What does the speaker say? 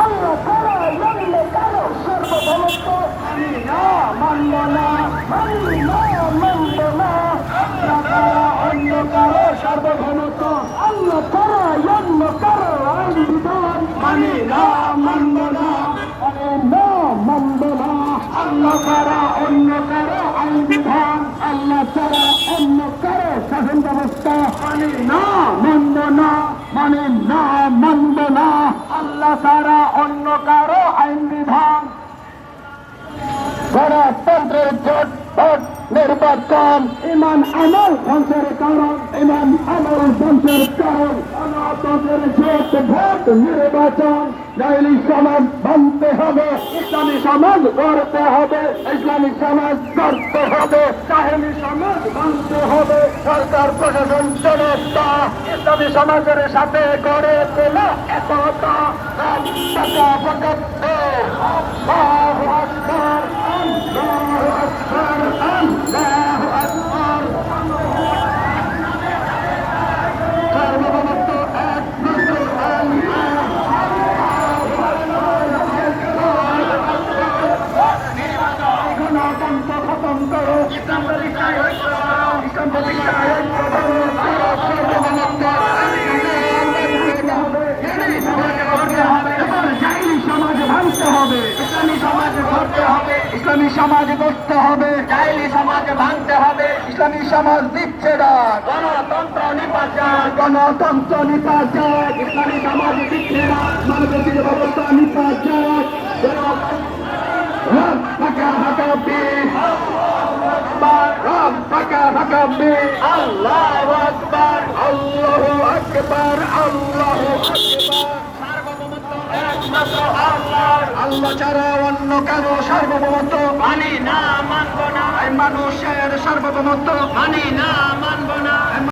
আল্লাহ তারা জানলে কারও সর্বভৌমত্ব আমি না, মানব না, মানি না, মানব না। আল্লাহ তারা অন্য কারও সার্বভৌমত্ব অন্য কারও আমি অন্য কারও কারও মানি না, মানব না। আল্লাহ তারা কারও আইন বিধান গণতন্ত্রের জোট নির্বাচন ইমান আমল ধ্বংসের কারণ ইমান আমল ধ্বংসের কারণ। গণতন্ত্রের জোট, ভোট, নির্বাচন জাহিলি সমাজ ভাঙতে হবে, ইসলামী সমাজ গড়তে হবে, ইসলামী সমাজ গড়তে হবে জাহিলি সমাজ ভাঙতে হবে, সরকার প্রশাসন সমাজের সাথে গড়ে তোলা একতা ইসলামী সমাজ গড়তে হবে ইসলামী সমাজ ভাঙতে হবে। ইসলামী সমাজ দিচ্ছে না গণতন্ত্র নির্বাচন গণতন্ত্র নির্বাচন ইসলামী সমাজ দিচ্ছে না ফাঁকা ফাঁকা আল্লাহ আকবার আল্লাহ আকবার আল্লাহ আকবার। আল্লাহ ছাড়া অন্য কারও সার্বভৌমত্ব মানি না মানব না। মানুষের সার্বভৌমত্ব মানি না মানব না।